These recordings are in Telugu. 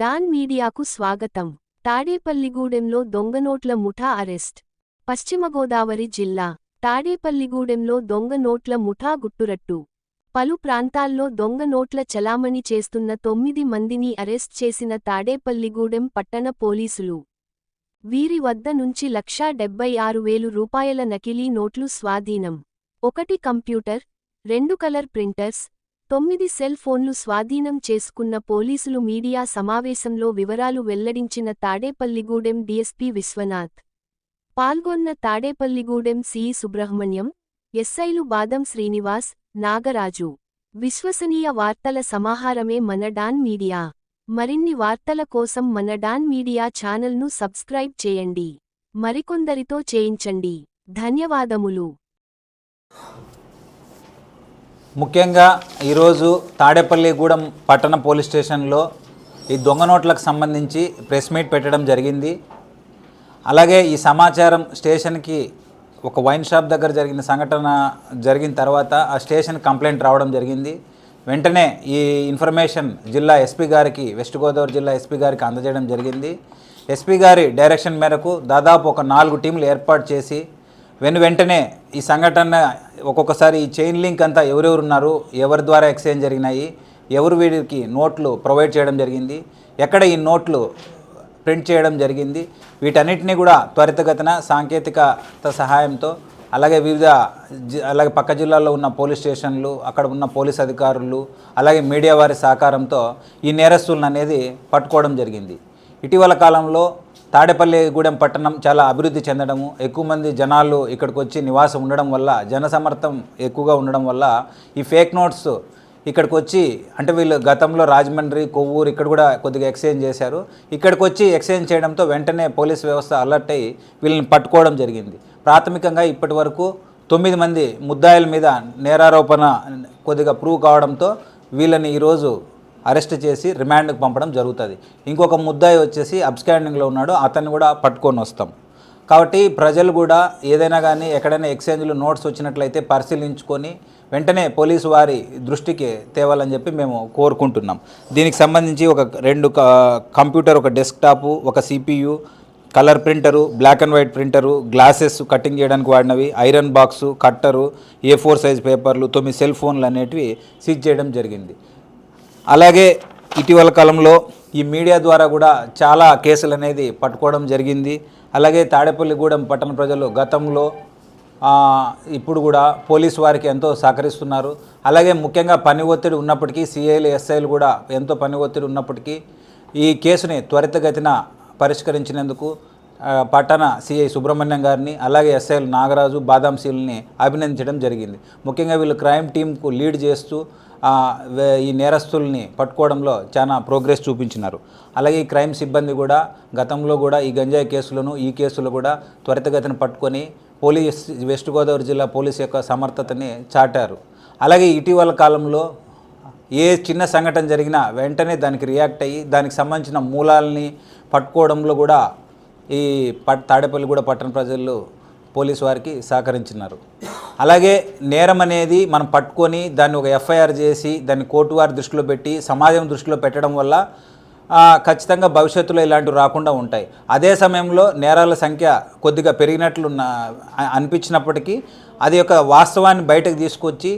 డాన్ మీడియాకు స్వాగతం. తాడేపల్లిగూడెంలో దొంగనోట్ల ముఠా అరెస్ట్. పశ్చిమ గోదావరి జిల్లా తాడేపల్లిగూడెంలో దొంగ నోట్ల ముఠా గుట్టురట్టు. పలు ప్రాంతాల్లో దొంగ నోట్ల చలామణి చేస్తున్న తొమ్మిది మందిని అరెస్ట్ చేసిన తాడేపల్లిగూడెం పట్టణ పోలీసులు. వీరి వద్ద నుంచి లక్షా డెబ్బై ఆరు వేలు రూపాయల నకిలీ నోట్లు స్వాధీనం. ఒకటి కంప్యూటర్ రెండు కలర్ ప్రింటర్స్ తొమ్మిది సెల్ ఫోన్లు స్వాధీనం చేసుకున్న పోలీసులు మీడియా సమావేశంలో వివరాలు వెల్లడించిన తాడేపల్లిగూడెం డీఎస్పీ విశ్వనాథ్. పాల్గొన్న తాడేపల్లిగూడెం సిఈ సుబ్రహ్మణ్యం ఎస్ఐలు బాదం శ్రీనివాస్ నాగరాజు. విశ్వసనీయ వార్తల సమాహారమే మన డాన్ మీడియా. మరిన్ని వార్తల కోసం మన డాన్ మీడియా ఛానల్ను సబ్స్క్రైబ్ చేయండి. మరికొందరితో చేయించండి. ధన్యవాదములు. ముఖ్యంగా ఈరోజు తాడేపల్లిగూడెం పట్టణ పోలీస్ స్టేషన్లో ఈ దొంగ నోట్లకు సంబంధించి ప్రెస్ మీట్ పెట్టడం జరిగింది. అలాగే ఈ సమాచారం స్టేషన్కి ఒక వైన్ షాప్ దగ్గర జరిగిన సంఘటన జరిగిన తర్వాత ఆ స్టేషన్ కంప్లైంట్ రావడం జరిగింది. వెంటనే ఈ ఇన్ఫర్మేషన్ జిల్లా ఎస్పీ గారికి వెస్ట్ గోదావరి జిల్లా ఎస్పీ గారికి అందజేయడం జరిగింది. ఎస్పీ గారి డైరెక్షన్ మేరకు దాదాపు ఒక నాలుగు టీంలు ఏర్పాటు చేసి వెను వెంటనే ఈ సంఘటన ఒక్కొక్కసారి ఈ చైన్ లింక్ అంతా ఎవరెవరు ఉన్నారు ఎవరి ద్వారా ఎక్స్చేంజ్ జరిగినాయి ఎవరు వీడికి నోట్లు ప్రొవైడ్ చేయడం జరిగింది ఎక్కడ ఈ నోట్లు ప్రింట్ చేయడం జరిగింది వీటన్నిటిని కూడా త్వరితగతిన సాంకేతికత సహాయంతో అలాగే వివిధ జి- అలాగే పక్క జిల్లాల్లో ఉన్న పోలీస్ స్టేషన్లు అక్కడ ఉన్న పోలీస్ అధికారులు అలాగే మీడియా వారి సహకారంతో ఈ నేరస్తులను అనేది పట్టుకోవడం జరిగింది. ఇటీవల కాలంలో తాడేపల్లిగూడెం పట్టణం చాలా అభివృద్ధి చెందడము ఎక్కువ మంది జనాలు ఇక్కడికి వచ్చి నివాసం ఉండడం వల్ల జనసమర్థం ఎక్కువగా ఉండడం వల్ల ఈ ఫేక్ నోట్స్ ఇక్కడికి వచ్చి అంటే వీళ్ళు గతంలో రాజమండ్రి కొవ్వూరు ఇక్కడ కూడా కొద్దిగా ఎక్స్చేంజ్ చేశారు. ఇక్కడికి వచ్చి ఎక్స్చేంజ్ చేయడంతో వెంటనే పోలీస్ వ్యవస్థ అలర్ట్ అయ్యి వీళ్ళని పట్టుకోవడం జరిగింది. ప్రాథమికంగా ఇప్పటి వరకు తొమ్మిది మంది ముద్దాయిల మీద నేరారోపణ కొద్దిగా ప్రూవ్ కావడంతో వీళ్ళని ఈరోజు అరెస్ట్ చేసి రిమాండ్కి పంపడం జరుగుతుంది. ఇంకొక ముద్దాయి వచ్చేసి అబ్స్కాండింగ్లో ఉన్నాడు అతన్ని కూడా పట్టుకొని వస్తాం. కాబట్టి ప్రజలు కూడా ఏదైనా కానీ ఎక్కడైనా ఎక్స్చేంజ్లో నోట్స్ వచ్చినట్లయితే పరిశీలించుకొని వెంటనే పోలీసు వారి దృష్టికి తేవాలని చెప్పి మేము కోరుకుంటున్నాం. దీనికి సంబంధించి ఒక రెండు కంప్యూటర్ ఒక డెస్క్టాపు ఒక CPU colour printer black and white printer glasses cutting చేయడానికి వాడినవి ఐరన్ బాక్సు కట్టరు ఏ ఫోర్ సైజ్ పేపర్లు తొమ్మిది సెల్ ఫోన్లు అనేటివి సీజ్ చేయడం జరిగింది. అలాగే ఇటీవల కాలంలో ఈ మీడియా ద్వారా కూడా చాలా కేసులు అనేది పట్టుకోవడం జరిగింది. అలాగే తాడేపల్లిగూడెం పట్టణ ప్రజలు గతంలో ఇప్పుడు కూడా పోలీసు వారికి ఎంతో సహకరిస్తున్నారు. అలాగే ముఖ్యంగా పని ఒత్తిడి ఉన్నప్పటికీ సిఐలు ఎస్ఐలు కూడా ఎంతో పని ఒత్తిడి ఉన్నప్పటికీ ఈ కేసుని త్వరితగతిన పరిష్కరించినందుకు పట్టణ సిఐ సుబ్రహ్మణ్యం గారిని అలాగే ఎస్ఐలు నాగరాజు బాదాంశీల్ని అభినందించడం జరిగింది. ముఖ్యంగా వీళ్ళు క్రైమ్ టీంకు లీడ్ చేస్తూ ఈ నేరస్తుల్ని పట్టుకోవడంలో చాలా ప్రోగ్రెస్ చూపించినారు. అలాగే ఈ క్రైమ్ సిబ్బంది కూడా గతంలో కూడా ఈ గంజాయి కేసులను ఈ కేసులు కూడా త్వరితగతిన పట్టుకొని పోలీస్ వెస్ట్ గోదావరి జిల్లా పోలీస్ యొక్క సమర్థతని చాటారు. అలాగే ఇటీవల కాలంలో ఏ చిన్న సంఘటన జరిగినా వెంటనే దానికి రియాక్ట్ అయ్యి దానికి సంబంధించిన మూలాలని పట్టుకోవడంలో కూడా ఈ పట్ తాడేపల్లిగూడ పట్టణ ప్రజలు పోలీసు వారికి సహకరించినారు. అలాగే నేరం అనేది మనం పట్టుకొని దాన్ని ఒక ఎఫ్ఐఆర్ చేసి దాన్ని కోర్టు వారి దృష్టిలో పెట్టి సమాజం దృష్టిలో పెట్టడం వల్ల ఖచ్చితంగా భవిష్యత్తులో ఇలాంటివి రాకుండా ఉంటాయి. అదే సమయంలో నేరాల సంఖ్య కొద్దిగా పెరిగినట్లున్న అనిపించినప్పటికీ అది యొక్క వాస్తవాన్ని బయటకు తీసుకొచ్చి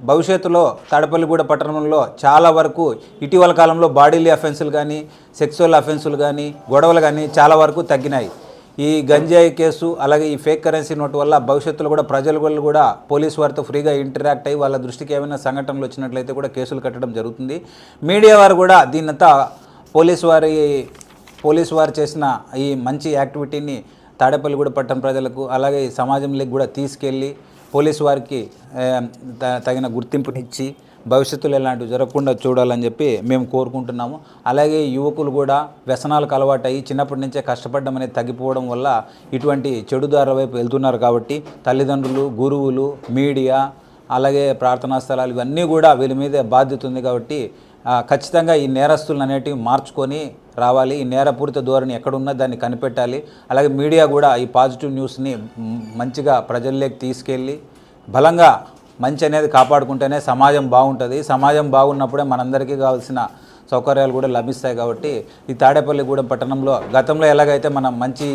భవిష్యత్తులో తాడపల్లిగూడ పట్టణంలో చాలా వరకు ఇటీవల కాలంలో బాడీలీ అఫెన్సులు కానీ సెక్సువల్ అఫెన్సులు కానీ గొడవలు కానీ చాలా వరకు తగ్గినాయి. ఈ గంజాయి కేసు అలాగే ఈ ఫేక్ కరెన్సీ నోట్ వల్ల భవిష్యత్తులో కూడా ప్రజలు వాళ్ళు కూడా పోలీస్ వారితో ఫ్రీగా ఇంటరాక్ట్ అయ్యి వాళ్ళ దృష్టికి ఏమైనా సంఘటనలు వచ్చినట్లయితే కూడా కేసులు కట్టడం జరుగుతుంది. మీడియా వారు కూడా దీన్నంతా పోలీస్ వారి పోలీస్ వారు చేసిన ఈ మంచి యాక్టివిటీని తాడేపల్లిగూడ పట్టణ ప్రజలకు అలాగే ఈ సమాజంలోకి కూడా తీసుకెళ్ళి పోలీసు వారికి త- తగిన గుర్తింపునిచ్చి భవిష్యత్తులో ఇలాంటివి జరగకుండా చూడాలని చెప్పి మేము కోరుకుంటున్నాము. అలాగే యువకులు కూడా వ్యసనాలకు అలవాటయ్యి చిన్నప్పటి నుంచే కష్టపడడం అనేది తగ్గిపోవడం వల్ల ఇటువంటి చెడుదారుల వైపు వెళ్తున్నారు కాబట్టి తల్లిదండ్రులు గురువులు మీడియా అలాగే ప్రార్థనా స్థలాలు ఇవన్నీ కూడా వీళ్ళ మీద బాధ్యత ఉంది కాబట్టి ఖచ్చితంగా ఈ నేరస్తులను అనేటివి మార్చుకొని రావాలి. ఈ నేరపూరిత ధోరణి ఎక్కడున్నా దాన్ని కనిపెట్టాలి. అలాగే మీడియా కూడా ఈ పాజిటివ్ న్యూస్ని మంచిగా ప్రజల్లోకి తీసుకెళ్ళి బలంగా మంచి అనేది కాపాడుకుంటేనే సమాజం బాగుంటుంది. సమాజం బాగున్నప్పుడే మనందరికీ కావాల్సిన సౌకర్యాలు కూడా లభిస్తాయి కాబట్టి ఈ తాడేపల్లిగూడెం పట్టణంలో గతంలో ఎలాగైతే మనం మంచి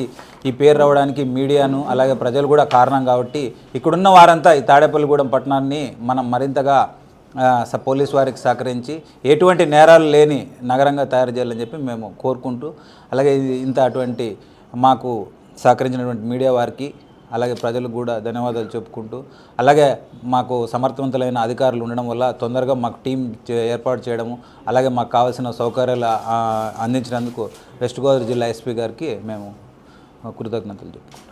ఈ పేరు రావడానికి మీడియాను అలాగే ప్రజలు కూడా కారణం కాబట్టి ఇక్కడున్న వారంతా ఈ తాడేపల్లిగూడెం పట్టణాన్ని మనం మరింతగా స- పోలీస్ వారికి సహకరించి ఎటువంటి నేరాలు లేని నగరంగా తయారు చేయాలని చెప్పి మేము కోరుకుంటూ అలాగే ఇంత అటువంటి మాకు సహకరించినటువంటి మీడియా వారికి అలాగే ప్రజలకు కూడా ధన్యవాదాలు చెప్పుకుంటూ అలాగే మాకు సమర్థవంతులైన అధికారులు ఉండడం వల్ల తొందరగా మాకు టీం ఏర్పాటు చేయడము అలాగే మాకు కావాల్సిన సౌకర్యాలు అందించినందుకు వెస్ట్ గోదావరి జిల్లా ఎస్పీ గారికి మేము కృతజ్ఞతలు చెప్పుకుంటాం